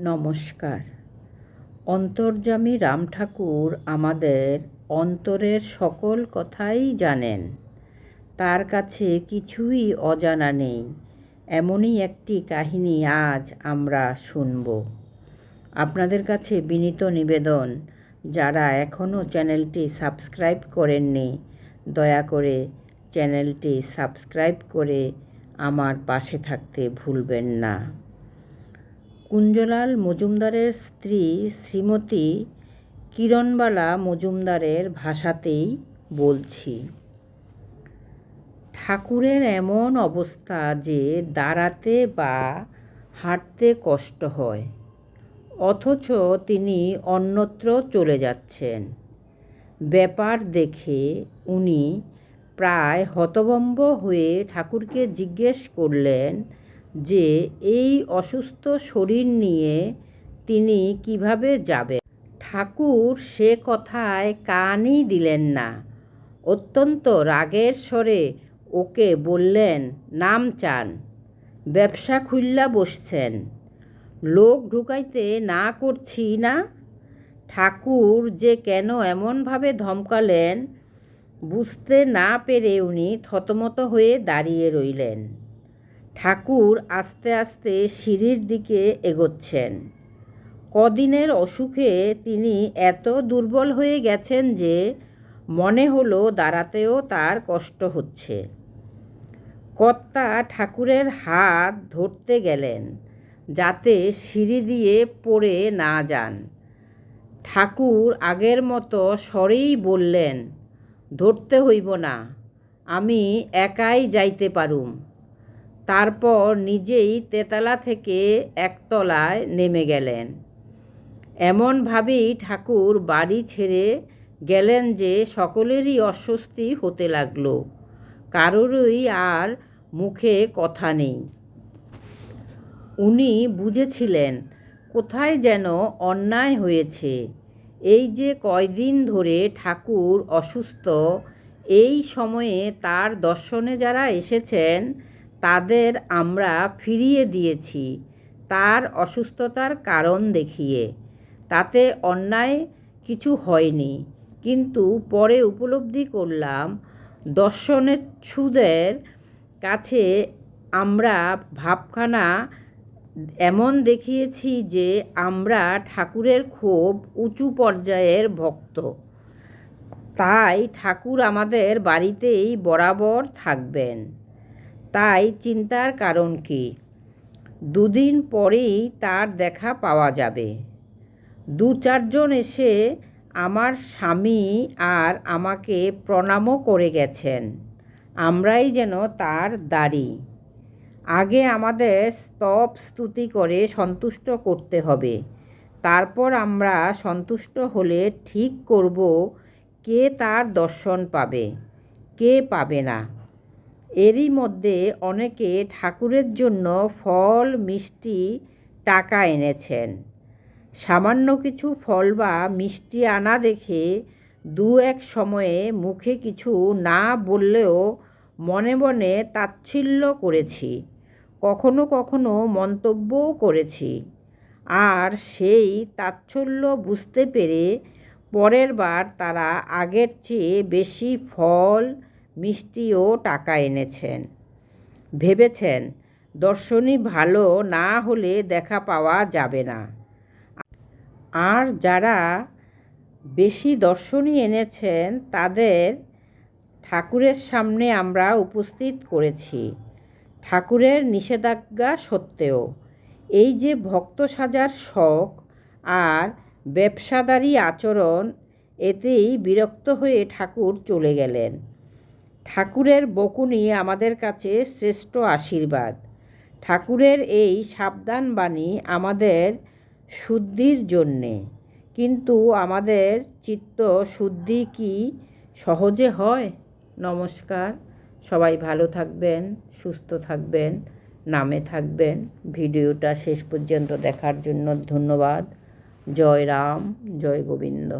নমস্কার। অন্তর্যামী রাম ঠাকুর আমাদের অন্তরের সকল কথাই জানেন। তার কাছে কিছুই অজানা নেই। এমনই একটি কাহিনী আজ আমরা শুনব। আপনাদের কাছে বিনীত নিবেদন, যারা এখনও চ্যানেলটি সাবস্ক্রাইব করেননি, দয়া করে চ্যানেলটি সাবস্ক্রাইব করে আমার পাশে থাকতে ভুলবেন না। কুঞ্জলাল মজুমদারের স্ত্রী শ্রীমতী কিরণবালা মজুমদারের ভাষাতেই বলছি, ঠাকুরের এমন অবস্থা যে দাঁড়াতে বা হাঁটতে কষ্ট হয়, অথচ তিনি অন্যত্র চলে যাচ্ছেন। ব্যাপার দেখে উনি প্রায় হতভম্ব হয়ে ঠাকুরকে জিজ্ঞেস করলেন যে এই অসুস্থ শরীর নিয়ে তিনি কীভাবে যাবেন? ঠাকুর সে কথায় কানই দিলেন না। অত্যন্ত রাগের স্বরে ওকে বললেন, নাম চান। ব্যবসা খুল্লা বসছেন। লোক ঢুকাইতে না করছি না? ঠাকুর যে কেন এমনভাবে ধমকালেন, বুঝতে না পেরে উনি থতমত হয়ে দাঁড়িয়ে রইলেন। ঠাকুর আস্তে আস্তে সিঁড়ির দিকে এগোচ্ছেন। কদিনের অসুখে তিনি এত দুর্বল হয়ে গেছেন যে মনে হলো দাঁড়াতেও তার কষ্ট হচ্ছে। কর্তা ঠাকুরের হাত ধরতে গেলেন, যাতে সিঁড়ি দিয়ে পড়ে না যান। ঠাকুর আগের মতো স্বরেই বললেন, ধরতে হইব না, আমি একাই যাইতে পারুম। তারপর নিজেই তেতলা থেকে একতলায় নেমে গেলেন। এমনভাবেই ঠাকুর বাড়ি ছেড়ে গেলেন যে সকলেরই অস্বস্তি হতে লাগল, কারোরই আর মুখে কথা নেই। উনি বুঝেছিলেন, কোথায় যেন অন্যায় হয়েছে। এই যে কয়দিন ধরে ঠাকুর অসুস্থ, এই সময়ে তার দর্শনে যারা এসেছেন তাদের আমরা ফিরিয়ে দিয়েছি, তার অসুস্থতার কারণ দেখিয়ে। তাতে অন্যায় কিছু হয়নি। কিন্তু পরে উপলব্ধি করলাম, দর্শনেচ্ছুদের কাছে আমরা ভাবখানা এমন দেখিয়েছি যে আমরা ঠাকুরের খুব উঁচু পর্যায়ের ভক্ত। তাই ঠাকুর আমাদের বাড়িতেই বরাবর থাকবেন। তাই চিন্তার কারণ কি? দুদিন পরেই তার দেখা পাওয়া যাবে। দু চারজন এসে আমার স্বামী আর আমাকে প্রণামও করে গেছেন। আমরাই যেন তার দাড়ি। আগে আমাদের স্তব স্তুতি করে সন্তুষ্ট করতে হবে। তারপর আমরা সন্তুষ্ট হলে ঠিক করব কে তার দর্শন পাবে, কে পাবে না। এরই মধ্যে অনেকে ঠাকুরের জন্য ফল, মিষ্টি টাকা এনেছেন। সামান্য কিছু ফল বা মিষ্টি আনা দেখে দু এক সময়ে মুখে কিছু না বললেও মনে মনে তাচ্ছিল্য করেছি। কখনো কখনো মন্তব্যও করেছি। আর সেই তাচ্ছল্য বুঝতে পেরে পরের বার তারা আগের চেয়ে বেশি ফল মিষ্টি ও টাকা এনেছেন। ভেবেছেন দর্শনী ভালো না হলে দেখা পাওয়া যাবে না। আর যারা বেশি দর্শনী এনেছেন, তাদের ঠাকুরের সামনে আমরা উপস্থিত করেছি। ঠাকুরের নিষেধাজ্ঞা সত্ত্বেও এই যে ভক্ত সাজার শখ আর ব্যবসাদারি আচরণ, এতেই বিরক্ত হয়ে ঠাকুর চলে গেলেন। ঠাকুরের বকুনি আমাদের কাছে শ্রেষ্ঠ আশীর্বাদ। ঠাকুরের এই সাবধান বাণী আমাদের শুদ্ধির জন্যে। কিন্তু আমাদের চিত্ত শুদ্ধি কি সহজে হয়? নমস্কার। সবাই ভালো থাকবেন, সুস্থ থাকবেন, নামে থাকবেন। ভিডিওটা শেষ পর্যন্ত দেখার জন্য ধন্যবাদ। জয় রাম, জয় গোবিন্দ।